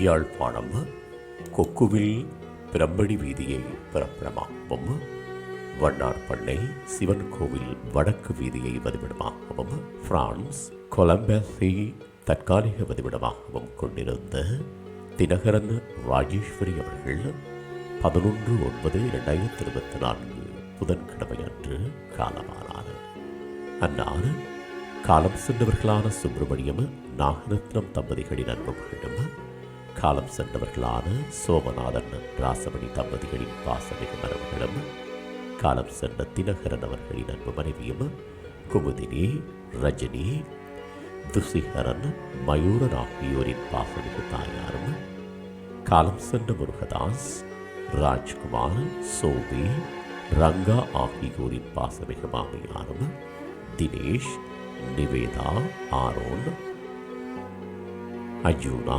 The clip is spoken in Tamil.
யாழ்ப்பாணம் கொக்குவில் பிரம்படி வீதியை பிறப்பிடமாகவும் வண்ணார்பண்ணை சிவன் கோவில் வடக்கு வீதியை வதிவிடமாகவும் பிரான்ஸ் கொலம்பஸை தற்காலிக வதிவிடமாகவும் கொண்டிருந்த தினகரன் ராஜேஸ்வரி அவர்கள் பதினொன்று ஒன்பது இரண்டாயிரத்தி இருபத்தி நான்கு புதன்கிழமை அன்று காலமானார். அன்னார் காலம் சென்றவர்களான சுப்பிரமணியம் நாகரத்னம் தம்பதிகளின் அன்பு காலம் சென்றவர்களான சோமநாதன் ராசமணி தம்பதிகளின் பாசமிகு மரபுகளும் காலம் சென்ற தினகரன் அவர்களின் அன்பு மனைவியும் குமுதினி ரஜினி துசிகரன் மயூரன் ஆகியோரின் பாசமிகு தாயாரும் காலம் சென்ற முருகதாஸ் ராஜ்குமார் சோபி ரங்கா ஆகியோரின் பாசமிகு மாமியாரும் தினேஷ் நிவேதா ஆரோன் அஜூனா